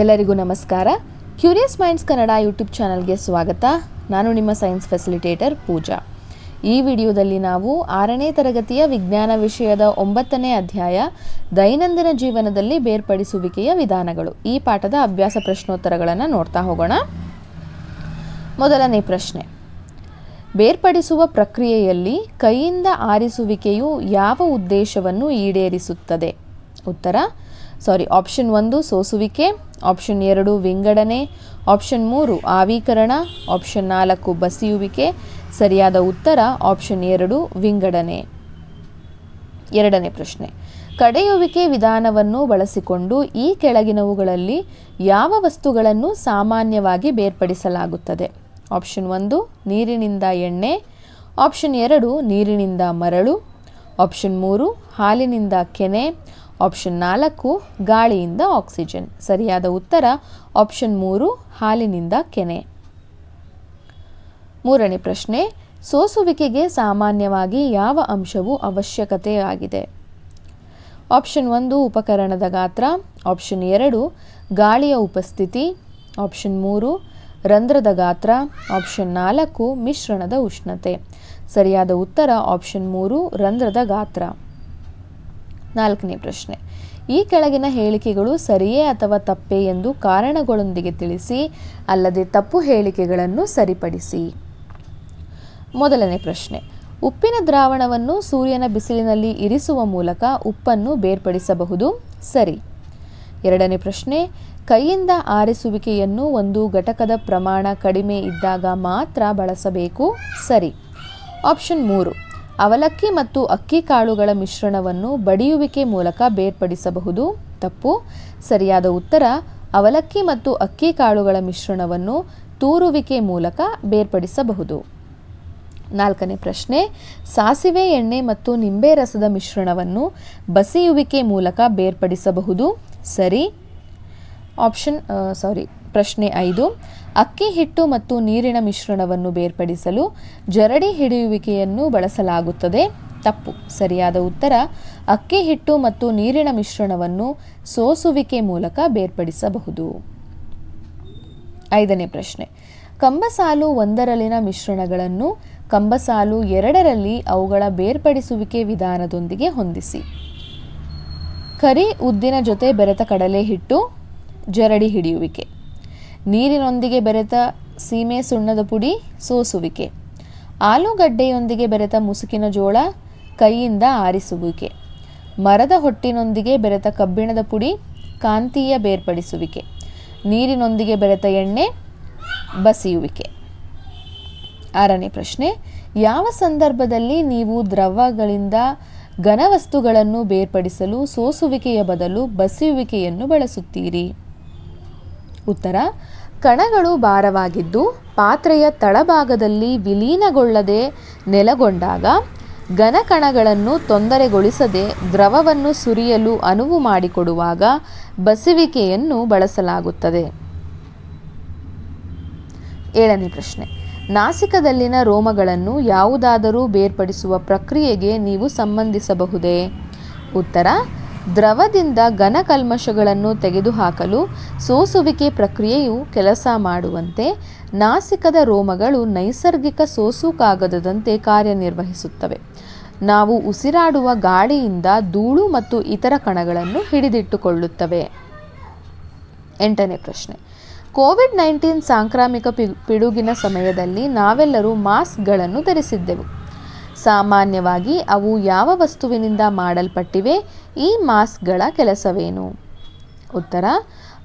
ಎಲ್ಲರಿಗೂ ನಮಸ್ಕಾರ. Curious minds Kannada YouTube ಚಾನಲ್ಗೆ ಸ್ವಾಗತ. ನಾನು ನಿಮ್ಮ ಸೈನ್ಸ್ ಫೆಸಿಲಿಟೇಟರ್ ಪೂಜಾ. ಈ ವಿಡಿಯೋದಲ್ಲಿ ನಾವು ಆರನೇ ತರಗತಿಯ ವಿಜ್ಞಾನ ವಿಷಯದ ಒಂಬತ್ತನೇ ಅಧ್ಯಾಯ ದೈನಂದಿನ ಜೀವನದಲ್ಲಿ ಬೇರ್ಪಡಿಸುವಿಕೆಯ ವಿಧಾನಗಳು. ಈ ಪಾಠದ ಅಭ್ಯಾಸ ಪ್ರಶ್ನೋತ್ತರಗಳನ್ನು ನೋಡ್ತಾ ಹೋಗೋಣ. ಮೊದಲನೇ ಪ್ರಶ್ನೆ. ಬೇರ್ಪಡಿಸುವ ಪ್ರಕ್ರಿಯೆಯಲ್ಲಿ ಕೈಯಿಂದ ಆರಿಸುವಿಕೆಯು ಯಾವ ಉದ್ದೇಶವನ್ನು ಈಡೇರಿಸುತ್ತದೆ? ಉತ್ತರ ಸಾರಿ ಆಪ್ಷನ್ ಒಂದು, ಸೋಸುವಿಕೆ. ಆಪ್ಷನ್ ಎರಡು ವಿಂಗಡಣೆ ಆಪ್ಷನ್ ಮೂರು, ಆವೀಕರಣ. ಆಪ್ಷನ್ ನಾಲ್ಕು, ಬಸಿಯುವಿಕೆ. ಸರಿಯಾದ ಉತ್ತರ ಆಪ್ಷನ್ ಎರಡು ವಿಂಗಡಣೆ ಎರಡನೇ ಪ್ರಶ್ನೆ. ಕಡೆಯುವಿಕೆ ವಿಧಾನವನ್ನು ಬಳಸಿಕೊಂಡು ಈ ಕೆಳಗಿನವುಗಳಲ್ಲಿ ಯಾವ ವಸ್ತುಗಳನ್ನು ಸಾಮಾನ್ಯವಾಗಿ ಬೇರ್ಪಡಿಸಲಾಗುತ್ತದೆ? ಆಪ್ಷನ್ ಒಂದು, ನೀರಿನಿಂದ ಎಣ್ಣೆ. ಆಪ್ಷನ್ ಎರಡು, ನೀರಿನಿಂದ ಮರಳು. ಆಪ್ಷನ್ ಮೂರು, ಹಾಲಿನಿಂದ ಕೆನೆ. ಆಪ್ಷನ್ ನಾಲ್ಕು, ಗಾಳಿಯಿಂದ ಆಕ್ಸಿಜನ್ ಸರಿಯಾದ ಉತ್ತರ ಆಪ್ಷನ್ ಮೂರು, ಹಾಲಿನಿಂದ ಕೆನೆ. ಮೂರನೇ ಪ್ರಶ್ನೆ, ಸೋಸುವಿಕೆಗೆ ಸಾಮಾನ್ಯವಾಗಿ ಯಾವ ಅಂಶವು ಅವಶ್ಯಕತೆಯಾಗಿದೆ ಆಪ್ಷನ್ ಒಂದು, ಉಪಕರಣದ ಗಾತ್ರ. ಆಪ್ಷನ್ ಎರಡು, ಗಾಳಿಯ ಉಪಸ್ಥಿತಿ. ಆಪ್ಷನ್ ಮೂರು, ರಂಧ್ರದ ಗಾತ್ರ. ಆಪ್ಷನ್ ನಾಲ್ಕು, ಮಿಶ್ರಣದ ಉಷ್ಣತೆ. ಸರಿಯಾದ ಉತ್ತರ ಆಪ್ಷನ್ ಮೂರು, ರಂಧ್ರದ ಗಾತ್ರ. ನಾಲ್ಕನೇ ಪ್ರಶ್ನೆ. ಈ ಕೆಳಗಿನ ಹೇಳಿಕೆಗಳು ಸರಿಯೇ ಅಥವಾ ತಪ್ಪೇ ಎಂದು ಕಾರಣಗಳೊಂದಿಗೆ ತಿಳಿಸಿ, ಅಲ್ಲದೆ ತಪ್ಪು ಹೇಳಿಕೆಗಳನ್ನು ಸರಿಪಡಿಸಿ? ಮೊದಲನೇ ಪ್ರಶ್ನೆ. ಉಪ್ಪಿನ ದ್ರಾವಣವನ್ನು ಸೂರ್ಯನ ಬಿಸಿಲಿನಲ್ಲಿ ಇರಿಸುವ ಮೂಲಕ ಉಪ್ಪನ್ನು ಬೇರ್ಪಡಿಸಬಹುದು? ಸರಿ. ಎರಡನೇ ಪ್ರಶ್ನೆ. ಕೈಯಿಂದ ಆರಿಸುವಿಕೆಯನ್ನು ಒಂದು ಘಟಕದ ಪ್ರಮಾಣ ಕಡಿಮೆ ಇದ್ದಾಗ ಮಾತ್ರ ಬಳಸಬೇಕು? ಸರಿ. ಆಪ್ಷನ್ ಮೂರು. ಅವಲಕ್ಕಿ ಮತ್ತು ಅಕ್ಕಿ ಕಾಳುಗಳ ಮಿಶ್ರಣವನ್ನು ಬಡಿಯುವಿಕೆ ಮೂಲಕ ಬೇರ್ಪಡಿಸಬಹುದು. ತಪ್ಪು. ಸರಿಯಾದ ಉತ್ತರ, ಅವಲಕ್ಕಿ ಮತ್ತು ಅಕ್ಕಿ ಕಾಳುಗಳ ಮಿಶ್ರಣವನ್ನು ತೂರುವಿಕೆ ಮೂಲಕ ಬೇರ್ಪಡಿಸಬಹುದು. ನಾಲ್ಕನೇ ಪ್ರಶ್ನೆ, ಸಾಸಿವೆ ಎಣ್ಣೆ ಮತ್ತು ನಿಂಬೆ ರಸದ ಮಿಶ್ರಣವನ್ನು ಬಸಿಯುವಿಕೆ ಮೂಲಕ ಬೇರ್ಪಡಿಸಬಹುದು. ಸರಿ. ಆಪ್ಷನ್ ಸಾರಿ. ಪ್ರಶ್ನೆ ಐದು, ಅಕ್ಕಿ ಹಿಟ್ಟು ಮತ್ತು ನೀರಿನ ಮಿಶ್ರಣವನ್ನು ಬೇರ್ಪಡಿಸಲು ಜರಡಿ ಹಿಡಿಯುವಿಕೆಯನ್ನು ಬಳಸಲಾಗುತ್ತದೆ. ತಪ್ಪು. ಸರಿಯಾದ ಉತ್ತರ, ಅಕ್ಕಿ ಹಿಟ್ಟು ಮತ್ತು ನೀರಿನ ಮಿಶ್ರಣವನ್ನು ಸೋಸುವಿಕೆ ಮೂಲಕ ಬೇರ್ಪಡಿಸಬಹುದು. ಐದನೇ ಪ್ರಶ್ನೆ, ಕಂಬಸಾಲು ಒಂದರಲ್ಲಿನ ಮಿಶ್ರಣಗಳನ್ನು ಕಂಬಸಾಲು ಎರಡರಲ್ಲಿ ಅವುಗಳ ಬೇರ್ಪಡಿಸುವಿಕೆ ವಿಧಾನದೊಂದಿಗೆ ಹೊಂದಿಸಿ. ಕರಿ ಉದ್ದಿನ ಜೊತೆ ಬೆರೆತ ಕಡಲೆ ಹಿಟ್ಟು ಜರಡಿ ಹಿಡಿಯುವಿಕೆ. ನೀರಿನೊಂದಿಗೆ ಬೆರೆತ ಸೀಮೆ ಸುಣ್ಣದ ಪುಡಿ ಸೋಸುವಿಕೆ. ಆಲೂಗಡ್ಡೆಯೊಂದಿಗೆ ಬೆರೆತ ಮುಸುಕಿನ ಜೋಳ ಕೈಯಿಂದ ಆರಿಸುವಿಕೆ. ಮರದ ಹೊಟ್ಟಿನೊಂದಿಗೆ ಬೆರೆತ ಕಬ್ಬಿಣದ ಪುಡಿ ಕಾಂತೀಯ ಬೇರ್ಪಡಿಸುವಿಕೆ. ನೀರಿನೊಂದಿಗೆ ಬೆರೆತ ಎಣ್ಣೆ ಬಸಿಯುವಿಕೆ. ಆರನೇ ಪ್ರಶ್ನೆ, ಯಾವ ಸಂದರ್ಭದಲ್ಲಿ ನೀವು ದ್ರವಗಳಿಂದ ಘನವಸ್ತುಗಳನ್ನು ಬೇರ್ಪಡಿಸಲು ಸೋಸುವಿಕೆಯ ಬದಲು ಬಸಿಯುವಿಕೆಯನ್ನು ಬಳಸುತ್ತೀರಿ? ಉತ್ತರ ಕಣಗಳು ಭಾರವಾಗಿದ್ದು ಪಾತ್ರೆಯ ತಳಭಾಗದಲ್ಲಿ ವಿಲೀನಗೊಳ್ಳದೆ ನೆಲಗೊಂಡಾಗ ಘನ ಕಣಗಳನ್ನು ತೊಂದರೆಗೊಳಿಸದೆ ದ್ರವವನ್ನು ಸುರಿಯಲು ಅನುವು ಮಾಡಿಕೊಡುವಾಗ ಬಸುವಿಕೆಯನ್ನು ಬಳಸಲಾಗುತ್ತದೆ. ಏಳನೇ ಪ್ರಶ್ನೆ. ನಾಸಿಕದಲ್ಲಿನ ರೋಮಗಳನ್ನು ಯಾವುದಾದರೂ ಬೇರ್ಪಡಿಸುವ ಪ್ರಕ್ರಿಯೆಗೆ ನೀವು ಸಂಬಂಧಿಸಬಹುದೇ? ಉತ್ತರ ದ್ರವದಿಂದ ಘನ ಕಲ್ಮಶಗಳನ್ನು ತೆಗೆದುಹಾಕಲು ಸೋಸುವಿಕೆ ಪ್ರಕ್ರಿಯೆಯು ಕೆಲಸ ಮಾಡುವಂತೆ ನಾಸಿಕದ ರೋಮಗಳು ನೈಸರ್ಗಿಕ ಸೋಸು ಕಾಗದದಂತೆ ಕಾರ್ಯನಿರ್ವಹಿಸುತ್ತವೆ. ನಾವು ಉಸಿರಾಡುವ ಗಾಳಿಯಿಂದ ಧೂಳು ಮತ್ತು ಇತರ ಕಣಗಳನ್ನು ಹಿಡಿದಿಟ್ಟುಕೊಳ್ಳುತ್ತವೆ. ಎಂಟನೇ ಪ್ರಶ್ನೆ. ಕೋವಿಡ್ ನೈನ್ಟೀನ್ ಸಾಂಕ್ರಾಮಿಕ ಪಿಡುಗಿನ ಸಮಯದಲ್ಲಿ ನಾವೆಲ್ಲರೂ ಮಾಸ್ಕ್ಗಳನ್ನು ಧರಿಸಿದ್ದೆವು. ಸಾಮಾನ್ಯವಾಗಿ ಅವು ಯಾವ ವಸ್ತುವಿನಿಂದ ಮಾಡಲ್ಪಟ್ಟಿವೆ? ಈ ಮಾಸ್ಕ್ಗಳ ಕೆಲಸವೇನು? ಉತ್ತರ,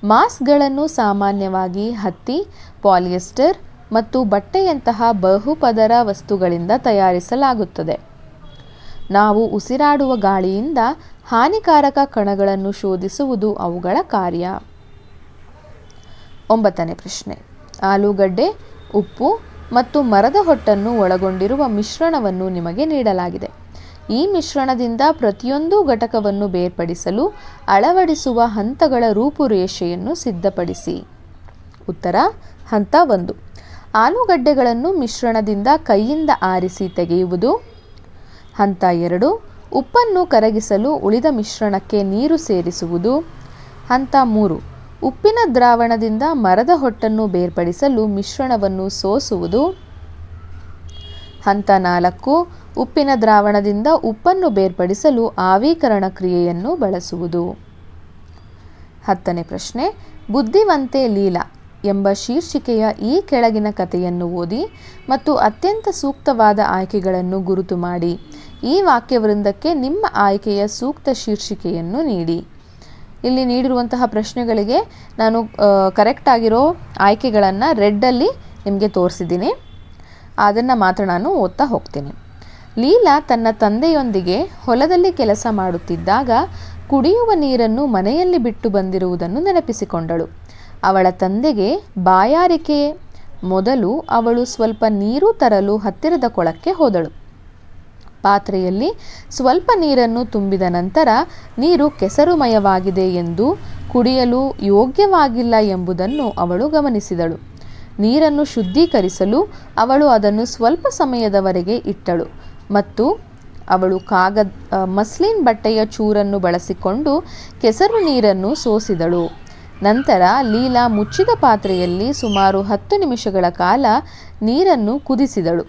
ಮಾಸ್ಕ್ಗಳನ್ನು ಸಾಮಾನ್ಯವಾಗಿ ಹತ್ತಿ, ಪಾಲಿಯೆಸ್ಟರ್ ಮತ್ತು ಬಟ್ಟೆಯಂತಹ ಬಹುಪದರ ವಸ್ತುಗಳಿಂದ ತಯಾರಿಸಲಾಗುತ್ತದೆ. ನಾವು ಉಸಿರಾಡುವ ಗಾಳಿಯಿಂದ ಹಾನಿಕಾರಕ ಕಣಗಳನ್ನು ಶೋಧಿಸುವುದು ಅವುಗಳ ಕಾರ್ಯ. ಒಂಬತ್ತನೇ ಪ್ರಶ್ನೆ, ಆಲೂಗಡ್ಡೆ, ಉಪ್ಪು ಮತ್ತು ಮರದ ಹೊಟ್ಟನ್ನು ಒಳಗೊಂಡಿರುವ ಮಿಶ್ರಣವನ್ನು ನಿಮಗೆ ನೀಡಲಾಗಿದೆ. ಈ ಮಿಶ್ರಣದಿಂದ ಪ್ರತಿಯೊಂದು ಘಟಕವನ್ನು ಬೇರ್ಪಡಿಸಲು ಅಳವಡಿಸುವ ಹಂತಗಳ ರೂಪುರೇಷೆಯನ್ನು ಸಿದ್ಧಪಡಿಸಿ. ಉತ್ತರ, ಹಂತ ಒಂದು. ಆಲೂಗಡ್ಡೆಗಳನ್ನು ಮಿಶ್ರಣದಿಂದ ಕೈಯಿಂದ ಆರಿಸಿ ತೆಗೆಯುವುದು. ಹಂತ ಎರಡು. ಉಪ್ಪನ್ನು ಕರಗಿಸಲು ಉಳಿದ ಮಿಶ್ರಣಕ್ಕೆ ನೀರು ಸೇರಿಸುವುದು. ಹಂತ ಮೂರು. ಉಪ್ಪಿನ ದ್ರಾವಣದಿಂದ ಮರದ ಹೊಟ್ಟನ್ನು ಬೇರ್ಪಡಿಸಲು ಮಿಶ್ರಣವನ್ನು ಸೋಸುವುದು. ಹಂತ ನಾಲ್ಕು, ಉಪ್ಪಿನ ದ್ರಾವಣದಿಂದ ಉಪ್ಪನ್ನು ಬೇರ್ಪಡಿಸಲು ಆವೀಕರಣ ಕ್ರಿಯೆಯನ್ನು ಬಳಸುವುದು. ಹತ್ತನೇ ಪ್ರಶ್ನೆ, ಬುದ್ಧಿವಂತೆ ಲೀಲಾ ಎಂಬ ಶೀರ್ಷಿಕೆಯ ಈ ಕೆಳಗಿನ ಕಥೆಯನ್ನು ಓದಿ ಮತ್ತು ಅತ್ಯಂತ ಸೂಕ್ತವಾದ ಆಯ್ಕೆಗಳನ್ನು ಗುರುತು ಮಾಡಿ. ಈ ವಾಕ್ಯವೃಂದಕ್ಕೆ ನಿಮ್ಮ ಆಯ್ಕೆಯ ಸೂಕ್ತ ಶೀರ್ಷಿಕೆಯನ್ನು ನೀಡಿ. ಇಲ್ಲಿ ನೀಡಿರುವಂತಹ ಪ್ರಶ್ನೆಗಳಿಗೆ ನಾನು ಕರೆಕ್ಟ್ ಆಗಿರೋ ಆಯ್ಕೆಗಳನ್ನು ರೆಡ್ಡಲ್ಲಿ ನಿಮಗೆ ತೋರಿಸಿದ್ದೀನಿ. ಅದನ್ನು ಮಾತ್ರ ನಾನು ಓದ್ತಾ ಹೋಗ್ತೀನಿ. ಲೀಲಾ ತನ್ನ ತಂದೆಯೊಂದಿಗೆ ಹೊಲದಲ್ಲಿ ಕೆಲಸ ಮಾಡುತ್ತಿದ್ದಾಗ ಕುಡಿಯುವ ನೀರನ್ನು ಮನೆಯಲ್ಲಿ ಬಿಟ್ಟು ಬಂದಿರುವುದನ್ನು ನೆನಪಿಸಿಕೊಂಡಳು. ಅವಳ ತಂದೆಗೆ ಬಾಯಾರಿಕೆ. ಮೊದಲು ಅವಳು ಸ್ವಲ್ಪ ನೀರು ತರಲು ಹತ್ತಿರದ ಕೊಳಕ್ಕೆ ಹೋದಳು. ಪಾತ್ರೆಯಲ್ಲಿ ಸ್ವಲ್ಪ ನೀರನ್ನು ತುಂಬಿದ ನಂತರ ನೀರು ಕೆಸರುಮಯವಾಗಿದೆ ಎಂದು ಕುಡಿಯಲು ಯೋಗ್ಯವಾಗಿಲ್ಲ ಎಂಬುದನ್ನು ಅವಳು ಗಮನಿಸಿದಳು. ನೀರನ್ನು ಶುದ್ಧೀಕರಿಸಲು ಅವಳು ಅದನ್ನು ಸ್ವಲ್ಪ ಸಮಯದವರೆಗೆ ಇಟ್ಟಳು ಮತ್ತು ಅವಳು ಕಾಗದ ಮಸ್ಲಿನ್ ಬಟ್ಟೆಯ ಚೂರನ್ನು ಬಳಸಿಕೊಂಡು ಕೆಸರು ನೀರನ್ನು ಸೋಸಿದಳು. ನಂತರ ಲೀಲಾ ಮುಚ್ಚಿದ ಪಾತ್ರೆಯಲ್ಲಿ ಸುಮಾರು ಹತ್ತು ನಿಮಿಷಗಳ ಕಾಲ ನೀರನ್ನು ಕುದಿಸಿದಳು.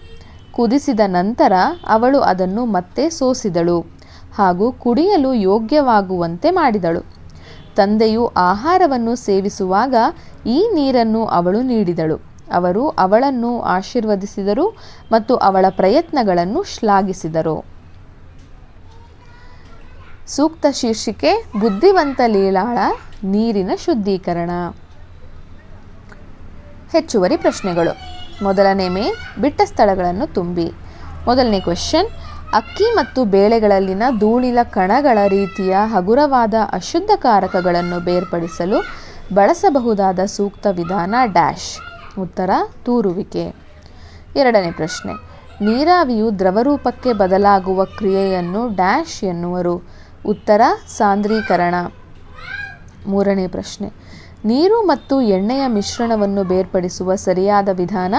ಕುದಿಸಿದ ನಂತರ ಅವಳು ಅದನ್ನು ಮತ್ತೆ ಸೋಸಿದಳು ಹಾಗೂ ಕುಡಿಯಲು ಯೋಗ್ಯವಾಗುವಂತೆ ಮಾಡಿದಳು. ತಂದೆಯು ಆಹಾರವನ್ನು ಸೇವಿಸುವಾಗ ಈ ನೀರನ್ನು ಅವಳು ನೀಡಿದಳು. ಅವರು ಅವಳನ್ನು ಆಶೀರ್ವದಿಸಿದರು ಮತ್ತು ಅವಳ ಪ್ರಯತ್ನಗಳನ್ನು ಶ್ಲಾಘಿಸಿದರು. ಸೂಕ್ತ ಶೀರ್ಷಿಕೆ, ಬುದ್ಧಿವಂತ ಲೀಲಾಳ, ನೀರಿನ ಶುದ್ಧೀಕರಣ. ಹೆಚ್ಚುವರಿ ಪ್ರಶ್ನೆಗಳು. ಮೊದಲನೇ ಮೇ, ಬಿಟ್ಟ ಸ್ಥಳಗಳನ್ನು ತುಂಬಿ. ಮೊದಲನೇ ಕ್ವೆಶ್ಚನ್, ಅಕ್ಕಿ ಮತ್ತು ಬೇಳೆಗಳಲ್ಲಿನ ಧೂಳಿನ ಕಣಗಳ ರೀತಿಯ ಹಗುರವಾದ ಅಶುದ್ಧ ಕಾರಕಗಳನ್ನು ಬೇರ್ಪಡಿಸಲು ಬಳಸಬಹುದಾದ ಸೂಕ್ತ ವಿಧಾನ ಡ್ಯಾಶ್. ಉತ್ತರ, ತೂರುವಿಕೆ. ಎರಡನೇ ಪ್ರಶ್ನೆ, ನೀರಾವಿಯು ದ್ರವರೂಪಕ್ಕೆ ಬದಲಾಗುವ ಕ್ರಿಯೆಯನ್ನು ಡ್ಯಾಶ್ ಎನ್ನುವರು. ಉತ್ತರ, ಸಾಂದ್ರೀಕರಣ. ಮೂರನೇ ಪ್ರಶ್ನೆ ನೀರು ಮತ್ತು ಎಣ್ಣೆಯ ಮಿಶ್ರಣವನ್ನು ಬೇರ್ಪಡಿಸುವ ಸರಿಯಾದ ವಿಧಾನ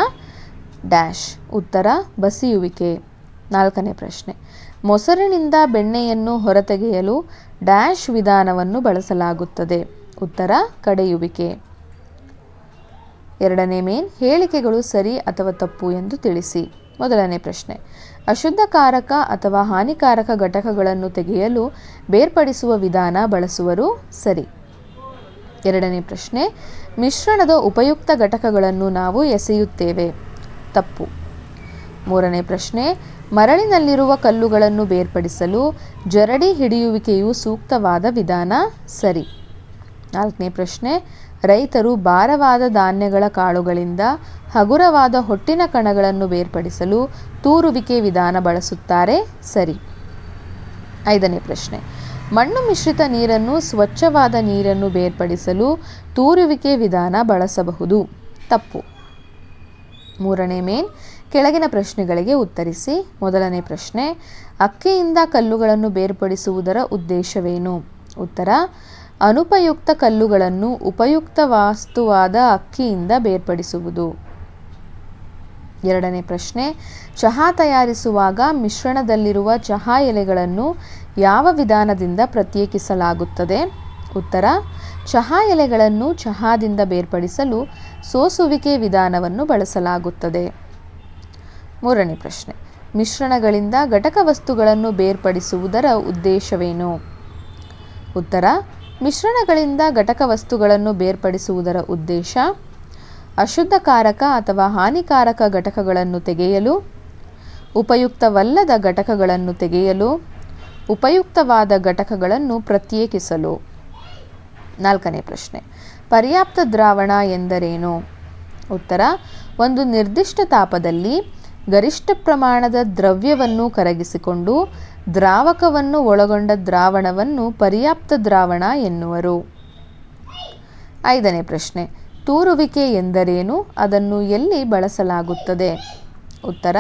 ಡ್ಯಾಶ್. ಉತ್ತರ, ಬಸಿಯುವಿಕೆ. ನಾಲ್ಕನೇ ಪ್ರಶ್ನೆ. ಮೊಸರಿನಿಂದ ಬೆಣ್ಣೆಯನ್ನು ಹೊರತೆಗೆಯಲು ಡ್ಯಾಶ್ ವಿಧಾನವನ್ನು ಬಳಸಲಾಗುತ್ತದೆ. ಉತ್ತರ, ಕಡೆಯುವಿಕೆ. ಎರಡನೇ ಮೇನ್, ಹೇಳಿಕೆಗಳು ಸರಿ ಅಥವಾ ತಪ್ಪು ಎಂದು ತಿಳಿಸಿ. ಮೊದಲನೇ ಪ್ರಶ್ನೆ. ಅಶುದ್ಧಕಾರಕ ಅಥವಾ ಹಾನಿಕಾರಕ ಘಟಕಗಳನ್ನು ತೆಗೆಯಲು ಬೇರ್ಪಡಿಸುವ ವಿಧಾನ ಬಳಸುವರು ಸರಿ. ಎರಡನೇ ಪ್ರಶ್ನೆ, ಮಿಶ್ರಣದ ಉಪಯುಕ್ತ ಘಟಕಗಳನ್ನು ನಾವು ಎಸೆಯುತ್ತೇವೆ. ತಪ್ಪು. ಮೂರನೇ ಪ್ರಶ್ನೆ, ಮರಳಿನಲ್ಲಿರುವ ಕಲ್ಲುಗಳನ್ನು ಬೇರ್ಪಡಿಸಲು ಜರಡಿ ಹಿಡಿಯುವಿಕೆಯು ಸೂಕ್ತವಾದ ವಿಧಾನ? ಸರಿ. ನಾಲ್ಕನೇ ಪ್ರಶ್ನೆ, ರೈತರು ಭಾರವಾದ ಧಾನ್ಯಗಳ ಕಾಳುಗಳಿಂದ ಹಗುರವಾದ ಹೊಟ್ಟಿನ ಕಣಗಳನ್ನು ಬೇರ್ಪಡಿಸಲು ತೂರುವಿಕೆ ವಿಧಾನ ಬಳಸುತ್ತಾರೆ? ಸರಿ. ಐದನೇ ಪ್ರಶ್ನೆ ಮಣ್ಣು ಮಿಶ್ರಿತ ನೀರನ್ನು, ಸ್ವಚ್ಛವಾದ ನೀರನ್ನು ಬೇರ್ಪಡಿಸಲು ತೂರುವಿಕೆ ವಿಧಾನ ಬಳಸಬಹುದು. ತಪ್ಪು. ಮೂರನೇ ಮೇನ್, ಕೆಳಗಿನ ಪ್ರಶ್ನೆಗಳಿಗೆ ಉತ್ತರಿಸಿ. ಮೊದಲನೇ ಪ್ರಶ್ನೆ, ಅಕ್ಕಿಯಿಂದ ಕಲ್ಲುಗಳನ್ನು ಬೇರ್ಪಡಿಸುವುದರ ಉದ್ದೇಶವೇನು? ಉತ್ತರ, ಅನುಪಯುಕ್ತ ಕಲ್ಲುಗಳನ್ನು ಉಪಯುಕ್ತ ವಾಸ್ತುವಾದ ಅಕ್ಕಿಯಿಂದ ಬೇರ್ಪಡಿಸುವುದು. ಎರಡನೇ ಪ್ರಶ್ನೆ, ಚಹಾ ತಯಾರಿಸುವಾಗ ಮಿಶ್ರಣದಲ್ಲಿರುವ ಚಹಾ ಎಲೆಗಳನ್ನು ಯಾವ ವಿಧಾನದಿಂದ ಪ್ರತ್ಯೇಕಿಸಲಾಗುತ್ತದೆ? ಉತ್ತರ, ಚಹಾ ಎಲೆಗಳನ್ನು ಚಹಾದಿಂದ ಬೇರ್ಪಡಿಸಲು ಸೋಸುವಿಕೆ ವಿಧಾನವನ್ನು ಬಳಸಲಾಗುತ್ತದೆ. ಮೂರನೇ ಪ್ರಶ್ನೆ, ಮಿಶ್ರಣಗಳಿಂದ ಘಟಕ ವಸ್ತುಗಳನ್ನು ಬೇರ್ಪಡಿಸುವುದರ ಉದ್ದೇಶವೇನು? ಉತ್ತರ, ಮಿಶ್ರಣಗಳಿಂದ ಘಟಕ ವಸ್ತುಗಳನ್ನು ಬೇರ್ಪಡಿಸುವುದರ ಉದ್ದೇಶ, ಅಶುದ್ಧಕಾರಕ ಅಥವಾ ಹಾನಿಕಾರಕ ಘಟಕಗಳನ್ನು ತೆಗೆಯಲು, ಉಪಯುಕ್ತವಲ್ಲದ ಘಟಕಗಳನ್ನು ತೆಗೆಯಲು ಉಪಯುಕ್ತವಾದ ಘಟಕಗಳನ್ನು ಪ್ರತ್ಯೇಕಿಸಲು? ನಾಲ್ಕನೇ ಪ್ರಶ್ನೆ. ಪರ್ಯಾಪ್ತ ದ್ರಾವಣ ಎಂದರೇನು? ಉತ್ತರ, ಒಂದು ನಿರ್ದಿಷ್ಟ ತಾಪದಲ್ಲಿ ಗರಿಷ್ಠ ಪ್ರಮಾಣದ ದ್ರವ್ಯವನ್ನು ಕರಗಿಸಿಕೊಂಡು ದ್ರಾವಕವನ್ನು ಒಳಗೊಂಡ ದ್ರಾವಣವನ್ನು ಪರ್ಯಾಪ್ತ ದ್ರಾವಣ ಎನ್ನುವರು. ಐದನೇ ಪ್ರಶ್ನೆ. ತೂರುವಿಕೆ ಎಂದರೇನು? ಅದನ್ನು ಎಲ್ಲಿ ಬಳಸಲಾಗುತ್ತದೆ? ಉತ್ತರ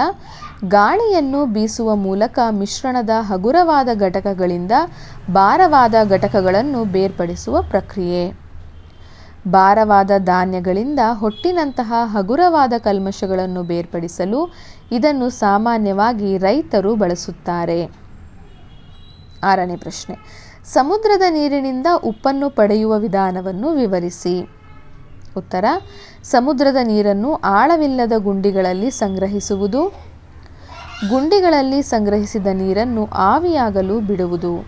ಗಾಳಿಯನ್ನು ಬೀಸುವ ಮೂಲಕ ಮಿಶ್ರಣದ ಹಗುರವಾದ ಘಟಕಗಳಿಂದ ಭಾರವಾದ ಘಟಕಗಳನ್ನು ಬೇರ್ಪಡಿಸುವ ಪ್ರಕ್ರಿಯೆ. ಭಾರವಾದ ಧಾನ್ಯಗಳಿಂದ ಹೊಟ್ಟಿನಂತಹ ಹಗುರವಾದ ಕಲ್ಮಶಗಳನ್ನು ಬೇರ್ಪಡಿಸಲು ಇದನ್ನು ಸಾಮಾನ್ಯವಾಗಿ ರೈತರು ಬಳಸುತ್ತಾರೆ. ಆರನೇ ಪ್ರಶ್ನೆ. ಸಮುದ್ರದ ನೀರಿನಿಂದ ಉಪ್ಪನ್ನು ಪಡೆಯುವ ವಿಧಾನವನ್ನು ವಿವರಿಸಿ. ಉತ್ತರ. ಸಮುದ್ರದ ನೀರನ್ನು ಆಳವಿಲ್ಲದ ಗುಂಡಿಗಳಲ್ಲಿ ಸಂಗ್ರಹಿಸುವುದು ಗುಂಡಿಗಳಲ್ಲಿ ಸಂಗ್ರಹಿಸಿದ ನೀರನ್ನು ಆವಿಯಾಗಲು ಬಿಡುವುದು.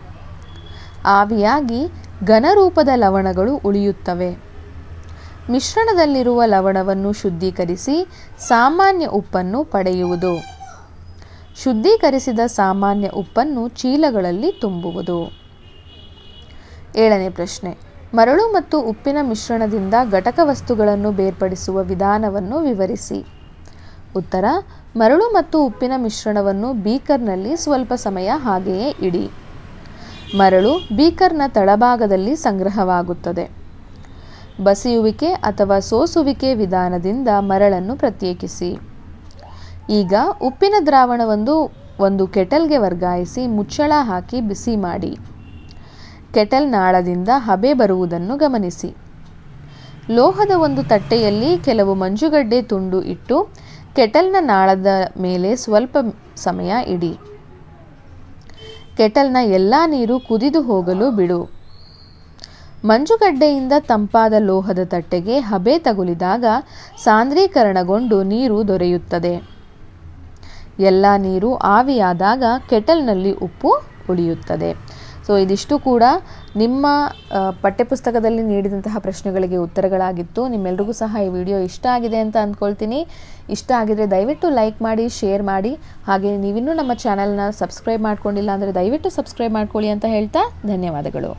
ಆವಿಯಾಗಿ ಘನರೂಪದ ಲವಣಗಳು ಉಳಿಯುತ್ತವೆ. ಮಿಶ್ರಣದಲ್ಲಿರುವ ಲವಣವನ್ನು ಶುದ್ಧೀಕರಿಸಿ ಸಾಮಾನ್ಯ ಉಪ್ಪನ್ನು ಪಡೆಯುವುದು. ಶುದ್ಧೀಕರಿಸಿದ ಸಾಮಾನ್ಯ ಉಪ್ಪನ್ನು ಚೀಲಗಳಲ್ಲಿ ತುಂಬುವುದು. ಏಳನೇ ಪ್ರಶ್ನೆ. ಮರಳು ಮತ್ತು ಉಪ್ಪಿನ ಮಿಶ್ರಣದಿಂದ ಘಟಕ ವಸ್ತುಗಳನ್ನು ಬೇರ್ಪಡಿಸುವ ವಿಧಾನವನ್ನು ವಿವರಿಸಿ. ಉತ್ತರ. ಮರಳು ಮತ್ತು ಉಪ್ಪಿನ ಮಿಶ್ರಣವನ್ನು ಬೀಕರ್ನಲ್ಲಿ ಸ್ವಲ್ಪ ಸಮಯ ಹಾಗೆಯೇ ಇಡಿ. ಮರಳು ಬೀಕರ್ನ ತಳಭಾಗದಲ್ಲಿ ಸಂಗ್ರಹವಾಗುತ್ತದೆ. ಬಸಿಯುವಿಕೆ ಅಥವಾ ಸೋಸುವಿಕೆ ವಿಧಾನದಿಂದ ಮರಳನ್ನು ಪ್ರತ್ಯೇಕಿಸಿ. ಈಗ ಉಪ್ಪಿನ ದ್ರಾವಣವೊಂದು ಒಂದು ಕೆಟಲ್ಗೆ ವರ್ಗಾಯಿಸಿ ಮುಚ್ಚಳ ಹಾಕಿ ಬಿಸಿ ಮಾಡಿ. ಕೆಟಲ್ ನಾಳದಿಂದ ಹಬೆ ಬರುವುದನ್ನು ಗಮನಿಸಿ. ಲೋಹದ ಒಂದು ತಟ್ಟೆಯಲ್ಲಿ ಕೆಲವು ಮಂಜುಗಡ್ಡೆ ತುಂಡು ಇಟ್ಟು ಕೆಟಲ್ನ ನಾಳದ ಮೇಲೆ ಸ್ವಲ್ಪ ಸಮಯ ಇಡಿ. ಕೆಟಲ್ನ ಎಲ್ಲ ನೀರು ಕುದಿದು ಹೋಗಲು ಬಿಡು. ಮಂಜುಗಡ್ಡೆಯಿಂದ ತಂಪಾದ ಲೋಹದ ತಟ್ಟೆಗೆ ಹಬೆ ತಗುಲಿದಾಗ ಸಾಂದ್ರೀಕರಣಗೊಂಡು ನೀರು ದೊರೆಯುತ್ತದೆ. ಎಲ್ಲ ನೀರು ಆವಿಯಾದಾಗ ಕೆಟಲ್ನಲ್ಲಿ ಉಪ್ಪು ಉಳಿಯುತ್ತದೆ. ಸೊ ಇದಿಷ್ಟು ಕೂಡ ನಿಮ್ಮ ಪಠ್ಯಪುಸ್ತಕದಲ್ಲಿ ನೀಡಿದಂತಹ ಪ್ರಶ್ನೆಗಳಿಗೆ ಉತ್ತರಗಳಾಗಿತ್ತು. ನಿಮ್ಮೆಲ್ರಿಗೂ ಸಹ ಈ ವಿಡಿಯೋ ಇಷ್ಟ ಆಗಿದೆ ಅಂತ ಅಂದ್ಕೊಳ್ತೀನಿ. ಇಷ್ಟ ಆಗಿದ್ರೆ ದಯವಿಟ್ಟು ಲೈಕ್ ಮಾಡಿ, ಶೇರ್ ಮಾಡಿ. ಹಾಗೆ ನೀವಿನ್ನೂ ನಮ್ಮ ಚಾನಲ್ನ ಸಬ್ಸ್ಕ್ರೈಬ್ ಮಾಡ್ಕೊಂಡಿಲ್ಲ ಅಂದರೆ ದಯವಿಟ್ಟು ಸಬ್ಸ್ಕ್ರೈಬ್ ಮಾಡ್ಕೊಳ್ಳಿ ಅಂತ ಹೇಳ್ತಾ ಧನ್ಯವಾದಗಳು.